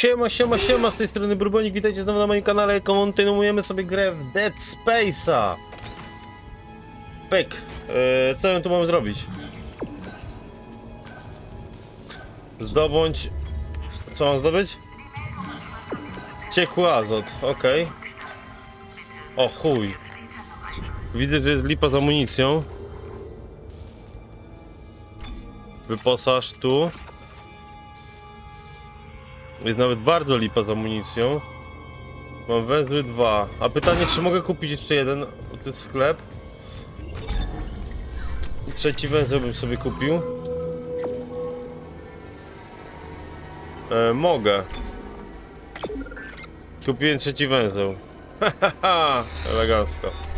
Siema, siema, siema, z tej strony Burbonik, witajcie znowu na moim kanale, kontynuujemy sobie grę w Dead Space'a. Pyk, yy, co ja tu mam zrobić? Zdobądź, co mam zdobyć? Ciekły azot, okej. O chuj. Widzę, że jest lipa z amunicją. Wyposaż tu. Jest nawet bardzo lipa z amunicją. Mam węzły dwa. A pytanie, czy mogę kupić jeszcze jeden? To jest sklep. Trzeci węzeł bym sobie kupił. E, mogę. Kupiłem trzeci węzeł. Hahaha, elegancko.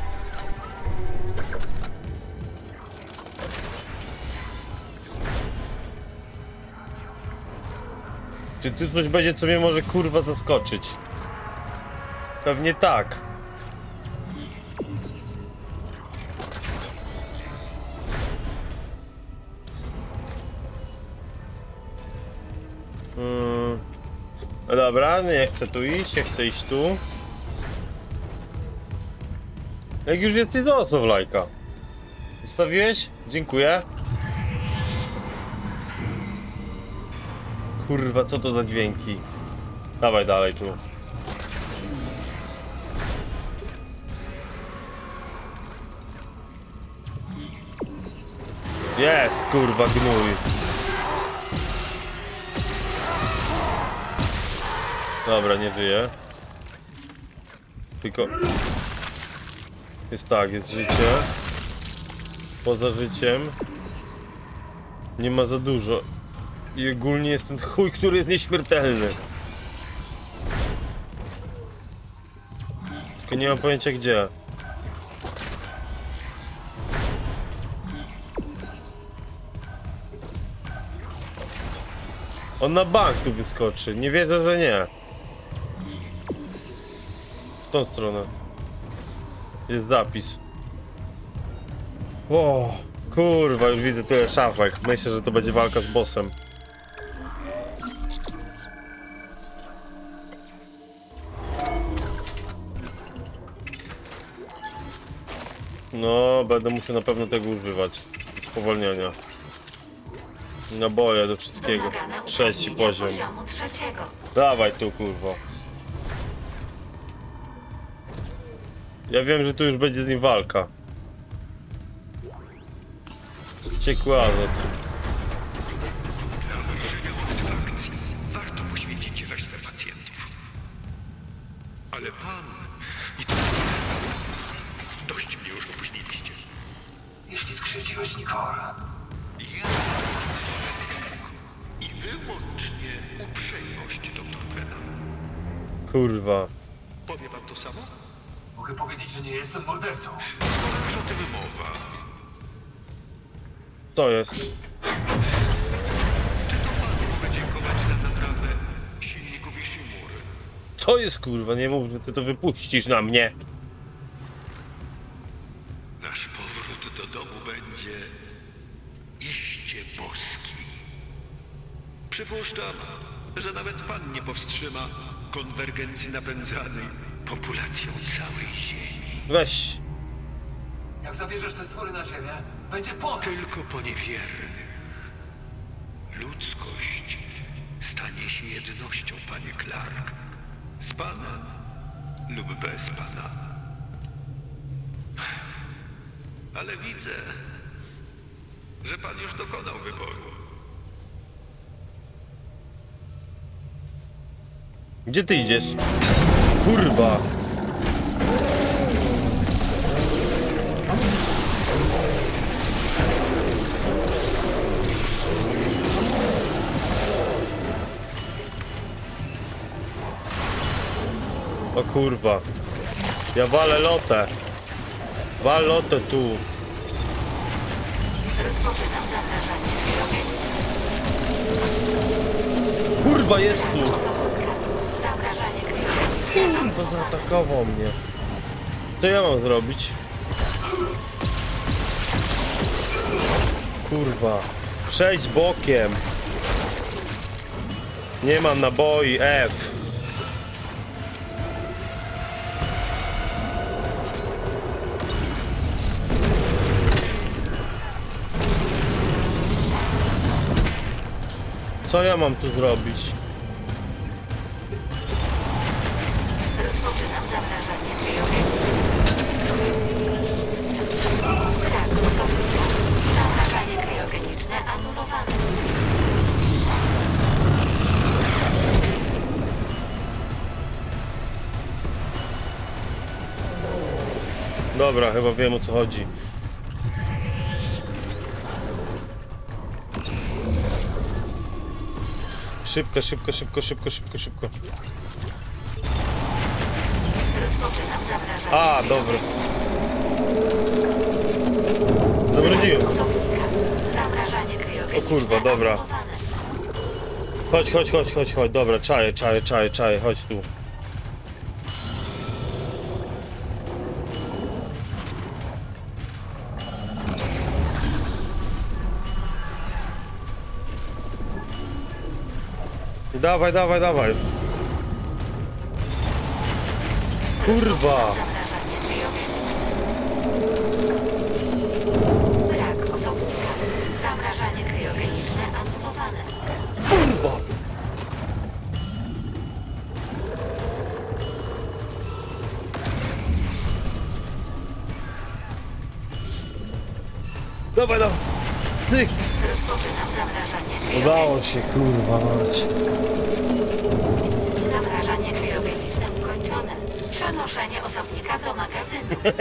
Czy tu coś będzie, co mnie może kurwa zaskoczyć? Pewnie tak. Hmm. No dobra, nie chcę tu iść, ja chcę iść tu. Jak już jesteś, to o co w lajka? Zostawiłeś? Dziękuję. Kurwa, co to za dźwięki? Dawaj dalej tu. Jest, kurwa, gnój. Dobra, nie wyje. Tylko... Jest tak, jest życie. Poza życiem. Nie ma za dużo. I ogólnie jest ten chuj, który jest nieśmiertelny. Tylko nie mam pojęcia gdzie. On na bank tu wyskoczy. Nie wierzę, że nie. W tą stronę. Jest zapis. O, kurwa, już widzę tyle szafek. Myślę, że to będzie walka z bossem. No, będę musiał na pewno tego używać. Spowolnienia. Naboje do wszystkiego. Trzeci poziom. Dawaj tu, kurwa. Ja wiem, że tu już będzie z nim walka. Ciekły azot. Nikola, Ja... I wyłącznie uprzejmość, doktor Brennan. Kurwa. Powie pan to samo? mogę powiedzieć, że nie jestem mordercą. Co ty wymowa? Co jest? Podziękować za naprawę silników i simury. Co jest kurwa? Nie mów, że ty to wypuścisz na mnie. Do domu będzie iście boski. Przypuszczam, że nawet pan nie powstrzyma konwergencji napędzanej populacją całej Ziemi. Weź. Jak zabierzesz te stwory na ziemię, będzie po nas. Tylko poniewiernych. Ludzkość stanie się jednością, panie Clark. Z panem lub bez pana. Ale widzę, że pan już dokonał wyboru. Gdzie ty idziesz? Kurwa. O kurwa. Ja walę lotę. Wal lotę tu. Kurwa jest tu. Kurwa zaatakował mnie. Co ja mam zrobić? Kurwa. Przejdź bokiem. Nie mam naboi, F. Co ja mam tu zrobić? Dobra, chyba wiem o co chodzi. Szybko, szybko, szybko, szybko, szybko, szybko. A, osobnika. Zamrażanie kryogeniczne O kurwa, dobra. Chodź, chodź, chodź, chodź, chodź. Dobra, czaję, czaję, czaję, czaję, chodź tu. Dawaj, dawaj, dawaj. Kurwa! Zamrażanie kryogeniczne. Brak osobnika. Zamrażanie kryogeniczne anulowane. Kurwa! Dawaj, dawaj! Tyk! Udało się, kurwa mać. Zamrażanie kryogeniczne ukończone. Przenoszenie osobnika do magazynu.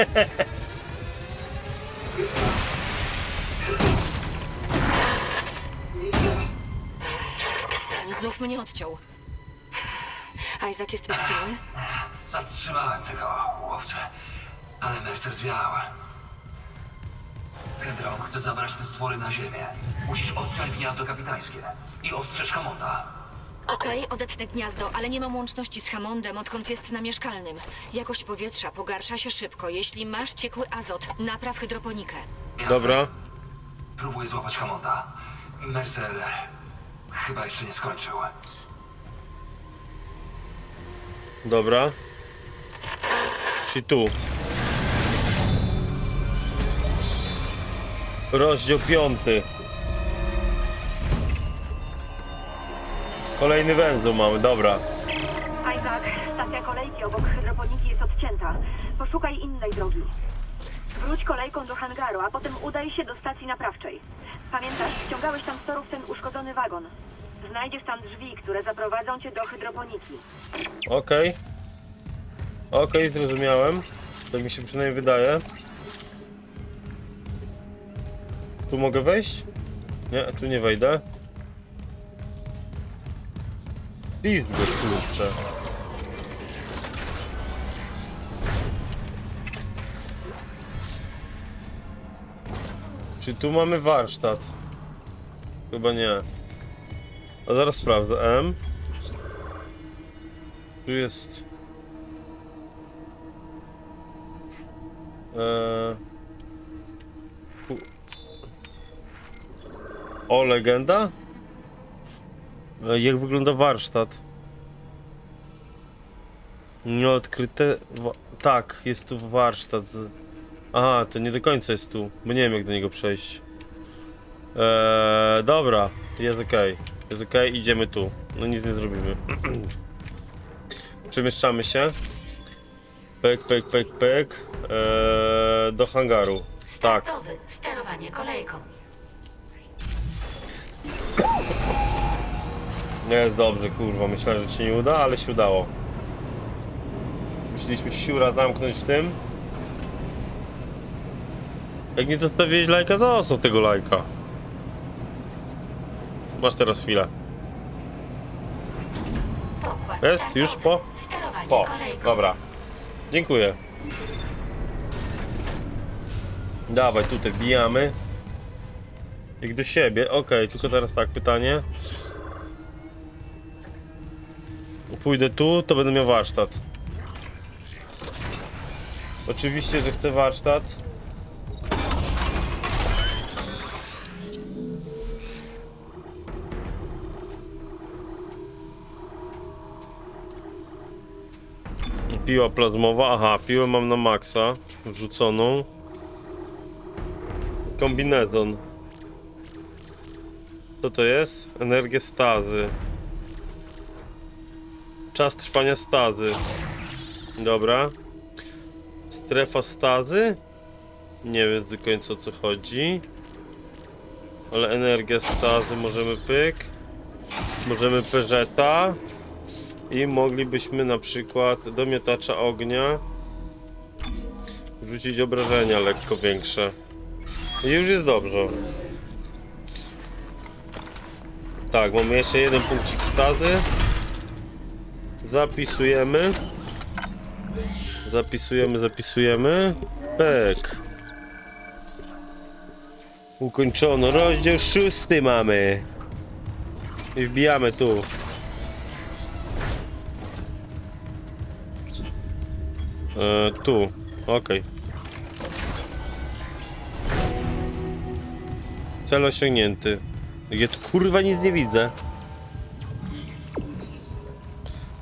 Znów mnie odciął. Isaac, jesteś cały? Zatrzymałem tego łowcę, ale Mercer zwiał. Kendra, on chce zabrać te stwory na ziemię. Musisz odciąć gniazdo kapitańskie i ostrzeż Hamonda. Okej, odetnę gniazdo, ale nie mam łączności z Hammondem, odkąd jest na mieszkalnym. Jakość powietrza pogarsza się szybko. Jeśli masz ciekły azot, napraw hydroponikę. Jasne. Dobra. Próbuję złapać Hamonda. Mercer chyba jeszcze nie skończył. Dobra. Czyli tu. Rozdział piąty. Kolejny węzeł mamy, dobra. Isaac, stacja kolejki obok hydroponiki jest odcięta. Poszukaj innej drogi. Wróć kolejką do hangaru, a potem udaj się do stacji naprawczej. Pamiętasz, ściągałeś tam z torów ten uszkodzony wagon. Znajdziesz tam drzwi, które zaprowadzą cię do hydroponiki. Okej. Okej, zrozumiałem. Tak mi się przynajmniej wydaje. Tu mogę wejść? Nie, tu nie wejdę. Pizdy, kurczę. Czy tu mamy warsztat? Chyba nie. A zaraz sprawdzę. M. Tu jest. Eee... O, legenda? E, Jak wygląda warsztat? Nieodkryte. Tak, jest tu warsztat. Aha, to nie do końca jest tu, bo nie wiem jak do niego przejść. Eee, dobra, jest ok. Jest ok, idziemy tu. No nic nie zrobimy. Przemieszczamy się. Pek, pek, pek, pek. Eee, do hangaru. Tak. Sterowanie kolejką. Nie jest dobrze, kurwa. Myślałem, że się nie uda, ale się udało. Musieliśmy siura zamknąć w tym. Jak nie zostawiłeś lajka, zostaw tego lajka. Masz teraz chwilę. Jest? Już po? Po. Dobra. Dziękuję. Dawaj, tutaj wbijamy. Jak do siebie. Okej, tylko teraz tak, pytanie. Pójdę tu, to będę miał warsztat. Oczywiście, że chcę warsztat. Piła plazmowa, aha, piłę mam na maksa, wrzuconą. Kombinezon. Co to jest? Energie stazy. Czas trwania stazy. Dobra. Strefa stazy? Nie wiem do końca o co chodzi. Ale energia stazy możemy pyk. Możemy peżeta. I moglibyśmy na przykład do miotacza ognia rzucić obrażenia lekko większe. I już jest dobrze. Tak, mamy jeszcze jeden punkcik stazy. Zapisujemy. Zapisujemy, zapisujemy. Pek. Ukończono. Rozdział szósty mamy. I wbijamy tu. E, tu. Okej. Cel osiągnięty. Ja tu kurwa nic nie widzę.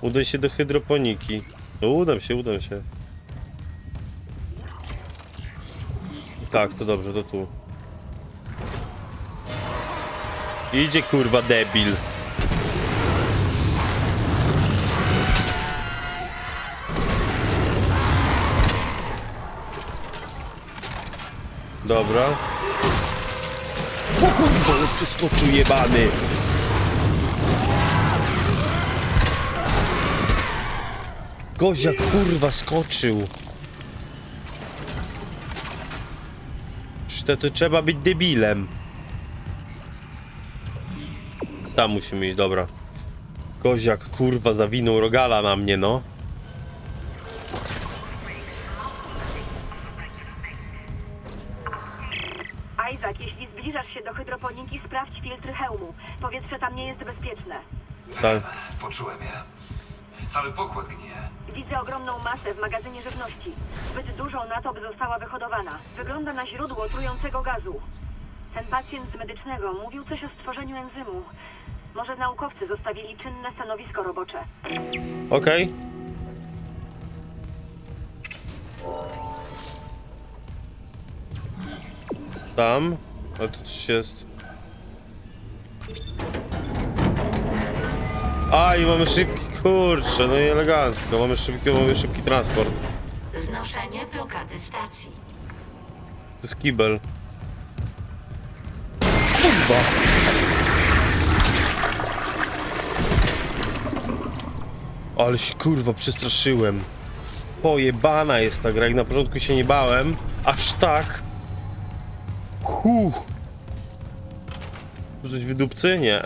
Udaj się do hydroponiki. No udam się, udam się. Tak, to dobrze, to tu. Idzie kurwa debil. Dobra. O kurwa, ale przeskoczył jebany. Goziak kurwa skoczył. Przecież to, to trzeba być debilem. Tam musimy iść, dobra. Koziak kurwa zawinął rogala na mnie, no. Isaac, jeśli zbliżasz się do hydroponiki, sprawdź filtry hełmu. Powietrze tam nie jest bezpieczne. Tak. W magazynie żywności. Zbyt dużą na to, by została wyhodowana. Wygląda na źródło trującego gazu. Ten pacjent z medycznego mówił coś o stworzeniu enzymu. Może naukowcy zostawili czynne stanowisko robocze. Okej. Tam. A tu coś jest. A i mamy szybki, kurczę, no i elegancko. Mamy szybki, mamy szybki transport. Znoszenie blokady stacji. To jest kibel. Kurwa. Ale się kurwa przestraszyłem. Pojebana jest ta gra, jak na początku się nie bałem. Aż tak. Huh. Coś wydupcy? Nie.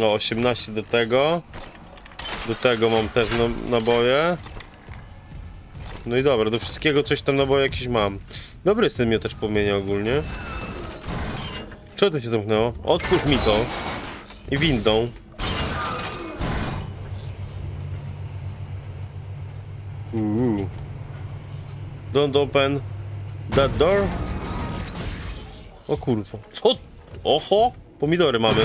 No, 18 do tego. Do tego mam też na- naboje. No i dobra, do wszystkiego coś tam naboje jakieś mam. Dobry jest ten miotacz płomienia ogólnie. Czego to się zamknęło? Otwórz mi to. I windą. Uuu. Don't open that door. O kurwa. Co? Oho! Pomidory mamy.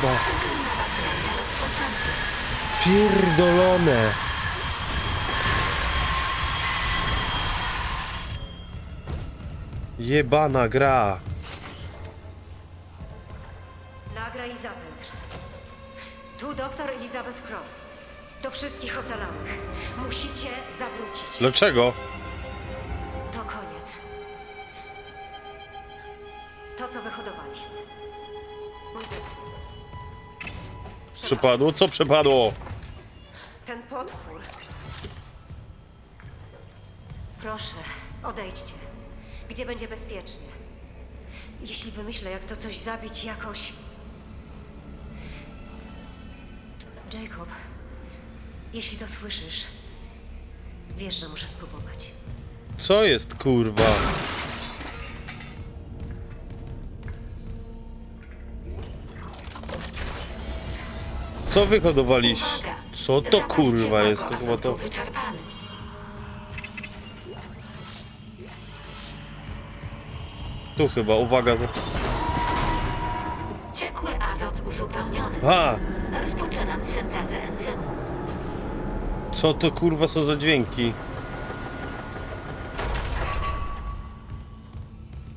Kurwa. Pierdolone. Jebana gra. Nagra Izabeth. Tu doktor Elizabeth Cross. Do wszystkich ocalałych. Musicie zawrócić. Dlaczego? To koniec. To, co wyhodowaliśmy. Mój zespół. Przepadło? Co przepadło? Ten potwór. Proszę, odejdźcie. Gdzie będzie bezpiecznie. Jeśli wymyślę, jak to coś zabić jakoś. Jacob, jeśli to słyszysz, wiesz, że muszę spróbować. Co jest kurwa? Co wyhodowaliście? Uwaga! Co to kurwa jest? To chyba to... Tu chyba, uwaga. azot uzupełniony. A! Rozpoczynam syntezę enzymu. Co to kurwa są za dźwięki?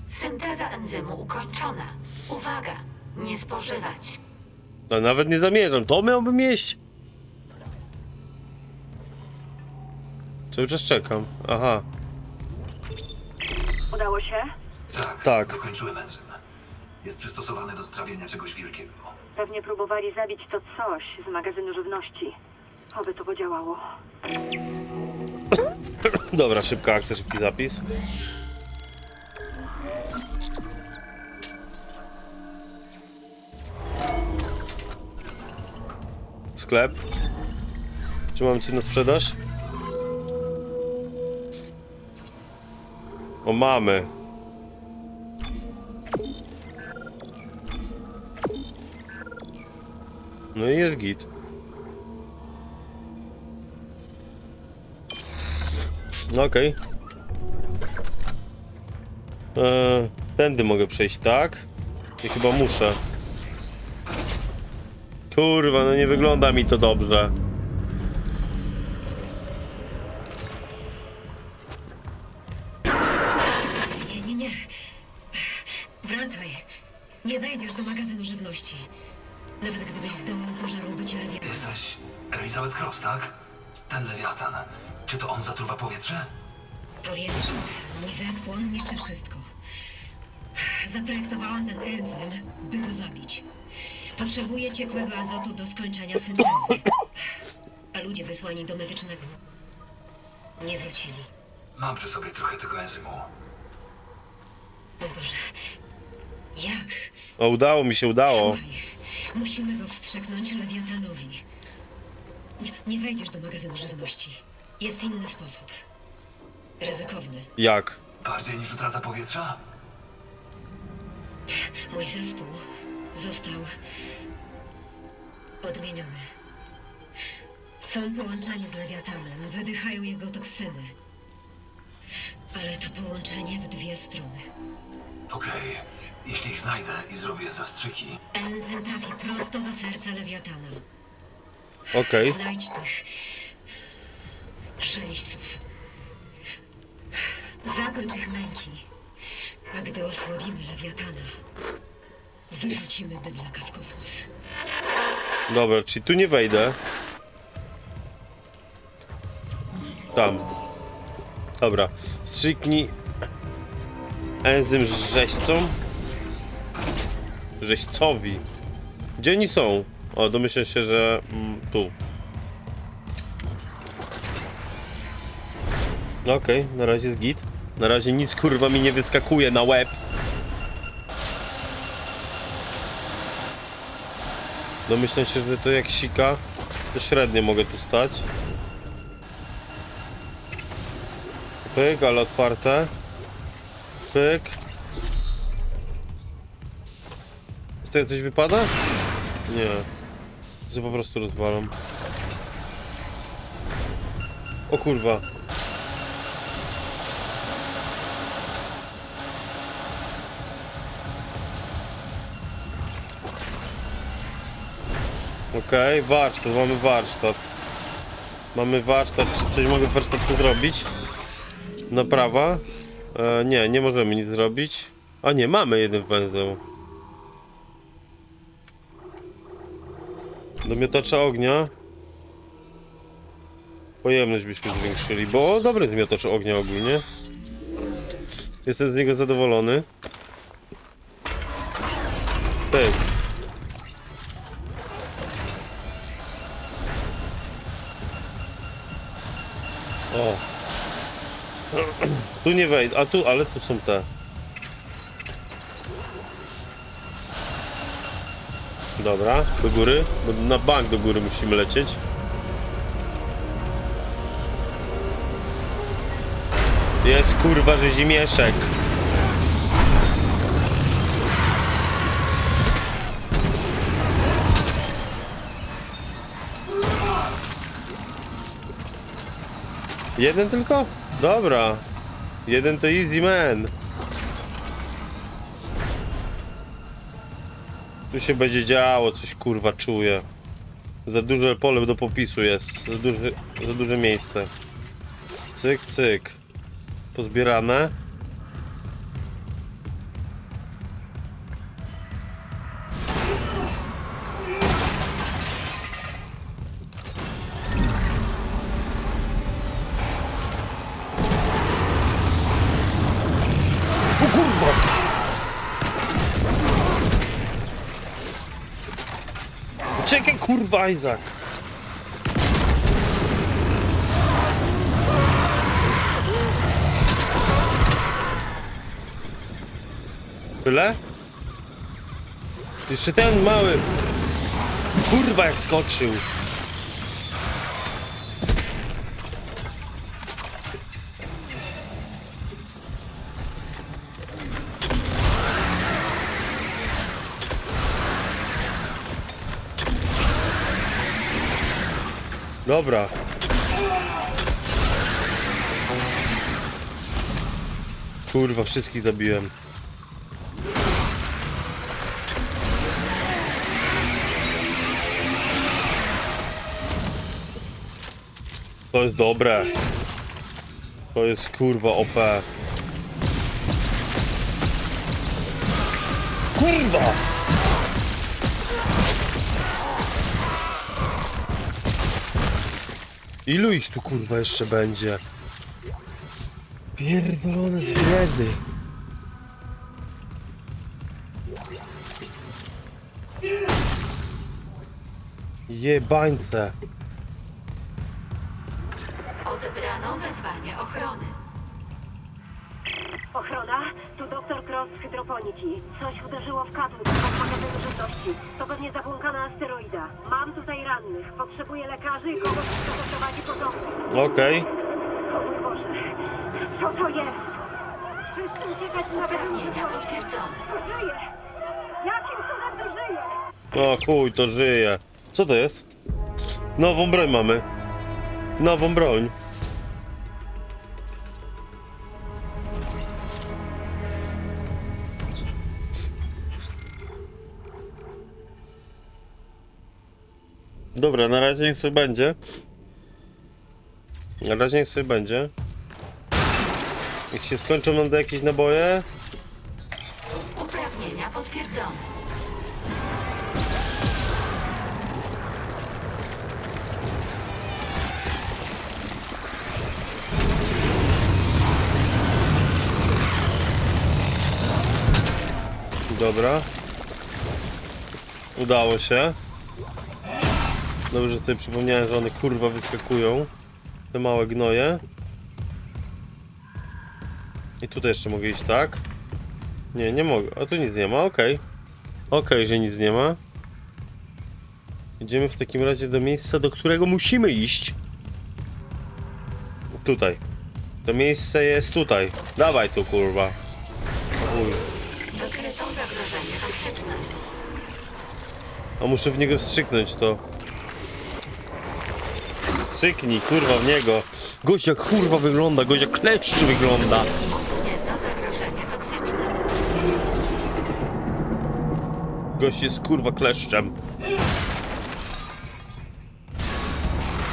Synteza enzymu ukończona. Uwaga, nie spożywać. No nawet nie zamierzam, to miałbym jeść. Cały czas czekam. Aha, Udało się? Tak, Tak. dokończyłem enzym. Jest przystosowany do strawienia czegoś wielkiego. Pewnie próbowali zabić to coś z magazynu żywności. Oby to podziałało. dobra, szybka akcja, szybki zapis. Sklep. Czy mam coś na sprzedaż? O, mamy. No i jest git. No okej. Eee, tędy mogę przejść, tak? I chyba muszę. Kurwa, no nie wygląda mi to dobrze. Przy sobie trochę tego enzymu. Boże. Jak? O, udało mi się, udało. Musimy go wstrzyknąć lewiatanowi. Nie, nie wejdziesz do magazynu żywności. Jest inny sposób. Ryzykowny. Jak? Bardziej niż utrata powietrza? Mój zespół został odmieniony. Są połączeni z lewiatanem, wydychają jego toksyny. Ale to połączenie w dwie strony. Okej, jeśli ich znajdę i zrobię zastrzyki, Enzym trafi prosto do serca lewiatana. Okej. Znajdź tych sześciów. Zakończ ich męki. A gdy osłabimy lewiatana, wyrzucimy bydlaka w kosmos. Dobra, czyli tu nie wejdę. Tam. Dobra. Wstrzyknij enzym rzeźcą. Rzeźcowi. Gdzie oni są? O, domyślam się, że mm, tu. No Okej, na razie jest git. Na razie nic kurwa mi nie wyskakuje na łeb. Domyślam się, że to jak sika, to średnio mogę tu stać. Pyk, ale otwarte. Pyk. Z tego coś wypada? Nie. To po prostu rozwalam. O kurwa. Okej, warsztat, mamy warsztat. Mamy warsztat, coś mogę w warsztacie zrobić? Naprawa? E, nie, nie możemy nic zrobić. A nie, mamy jeden węzeł. Do miotacza ognia. Pojemność byśmy zwiększyli, bo dobry jest miotacz ognia ogólnie. Jestem z niego zadowolony. Pyk. O. Tu nie wejdę, a tu, ale tu są te. Dobra, do góry, bo na bank do góry musimy lecieć. Jest kurwa rzezimieszek. Jeden tylko? Dobra. Jeden to easy man. Tu się będzie działo, coś kurwa czuję. Za duże pole do popisu jest, za duże, za duże miejsce. Cyk, cyk. Pozbierane. Czekaj kurwa Isaac! Tyle? Jeszcze ten mały. Kurwa jak skoczył. Dobra. Kurwa, wszystkich zabiłem. To jest dobre. To jest kurwa OP. Kurwa! Ilu ich tu kurwa jeszcze będzie? Pierdolone zgredy. Jebańce. Odebrano wezwanie ochrony. Ochrona, z hydroponiki. Coś uderzyło w kadłub w magazynu żywności. To pewnie zabłąkana asteroida. Mam tutaj rannych. Potrzebuję lekarzy i kogoś, kto porządek. Okej. O mój Boże, co to jest? Wszyscy uciekać na magazynu potwierdzone. To żyje! Jakim cudem to żyje? O chuj, to żyje. Co to jest? Nową broń mamy. Nową broń. Dobra, na razie niech sobie będzie. Na razie niech sobie będzie. Jak się skończą nam do jakieś naboje, Uprawnienia potwierdzone. Dobra. Udało się. Dobrze, że sobie przypomniałem, że one kurwa wyskakują. Te małe gnoje. I tutaj jeszcze mogę iść, tak? Nie, nie mogę. A tu nic nie ma, okej. Okej, że nic nie ma. Idziemy w takim razie do miejsca, do którego musimy iść. Tutaj. To miejsce jest tutaj. Dawaj tu, kurwa. Toksyczne. A muszę w niego wstrzyknąć to. Wstrzyknij, kurwa, w niego. Gość jak kurwa wygląda, gość jak kleszcz wygląda. Gość jest kurwa kleszczem.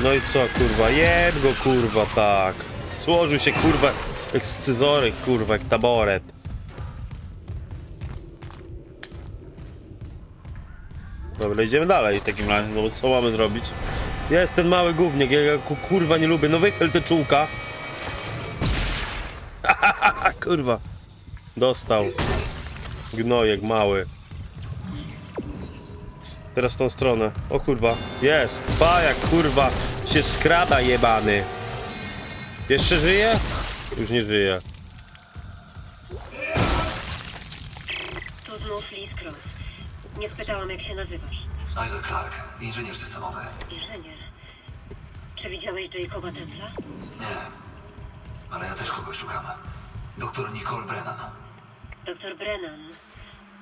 No i co, kurwa, jeb go, kurwa, tak. Złożył się, kurwa, jak kurwa, jak taboret. Dobra, idziemy dalej w takim razie, no bo co mamy zrobić? Jest ten mały gówniak, ja go kurwa nie lubię, no wychyl te czułka. kurwa. Dostał. Gnojek mały. Teraz w tą stronę. O kurwa. Jest. Pajak kurwa się skrada jebany. Jeszcze żyje? Już nie żyje. Tu znów Liz Cross. Nie spytałam, jak się nazywasz. Isaac Clark, inżynier systemowy. Inżynier. Czy widziałeś Jacoba Templa? Nie, ale ja też kogoś szukam. Doktor Nicole Brennan. Doktor Brennan.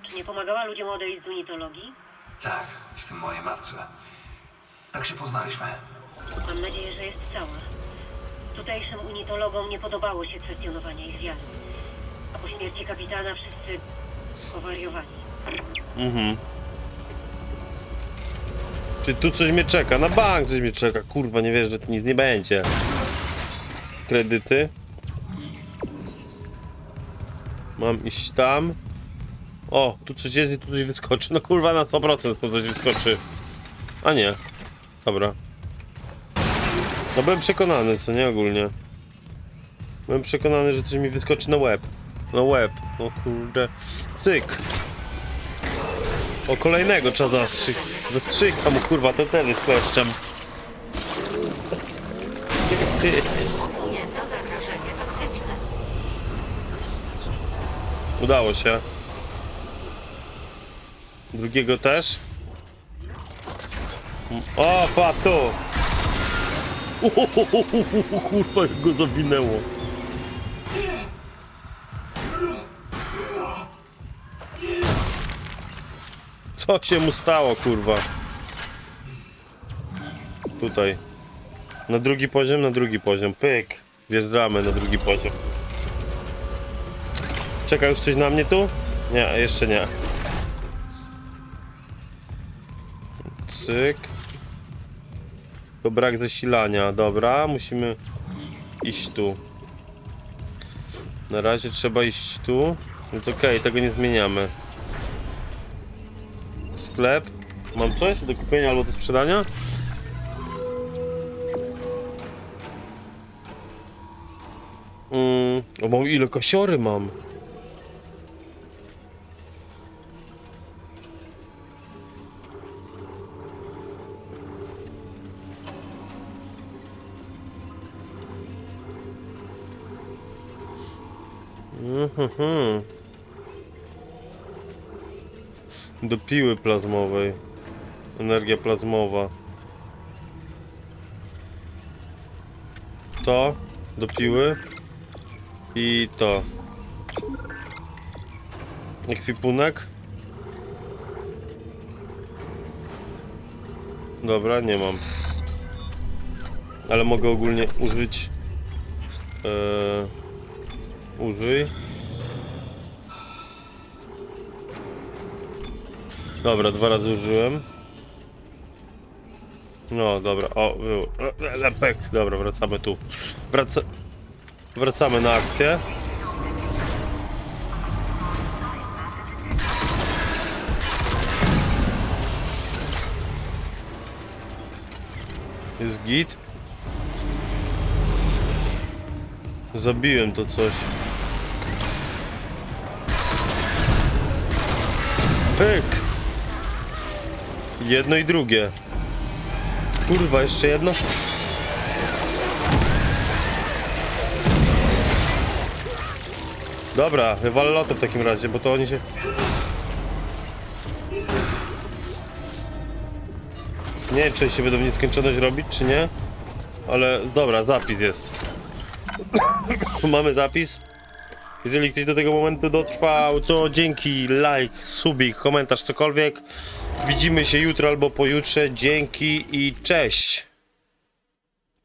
Czy nie pomagała ludziom odejść z unitologii? Tak, w tym mojej matce. Tak się poznaliśmy. Mam nadzieję, że jest cała. Tutejszym unitologom nie podobało się kwestionowanie ich wiary. A po śmierci kapitana wszyscy powariowali. Mhm. Czy tu coś mnie czeka? Na bank coś mnie czeka. Kurwa, nie wiesz, że tu nic nie będzie. Kredyty. Mam iść tam. O, tu coś jest i tu coś wyskoczy. No kurwa, na 100% tu coś wyskoczy. A nie. Dobra. No byłem przekonany, co nie ogólnie. Byłem przekonany, że coś mi wyskoczy na łeb. Na łeb. No kurde. Cyk. O, kolejnego trzeba zastrzyk. Zastrzykam mu, kurwa, to ten jest kleszczem. Udało się. Drugiego też. O, pa, tu! Uhuhuhuhu, Kurwa, jak go zawinęło. Co się mu stało, kurwa? Tutaj. Na drugi poziom, na drugi poziom. Pyk. Wjeżdżamy na drugi poziom. Czeka już coś na mnie tu? Nie, jeszcze nie. Cyk. To brak zasilania. Dobra, musimy iść tu. Na razie trzeba iść tu. Więc okej, tego nie zmieniamy. Sklep. Mam coś do kupienia albo do sprzedania? Mm, o, mam ile kasiory mam. Mhm. Do piły plazmowej. Energia plazmowa. To do piły. I to. Ekwipunek. Dobra, nie mam. Ale mogę ogólnie użyć. Eee, użyj. Dobra, dwa razy użyłem. No, dobra, o, był. Lepek. Dobra, wracamy tu. Wraca... Wracamy na akcję. Jest git. Zabiłem to coś. Pyk! Jedno i drugie. Kurwa, jeszcze jedno? Dobra, wywalę lotę w takim razie, bo to oni się... Nie wiem, czy się będą w nieskończoność robić, czy nie. Ale dobra, zapis jest. Mamy zapis. Jeżeli ktoś do tego momentu dotrwał, to dzięki, like, subik, komentarz, cokolwiek. Widzimy się jutro albo pojutrze. Dzięki i cześć!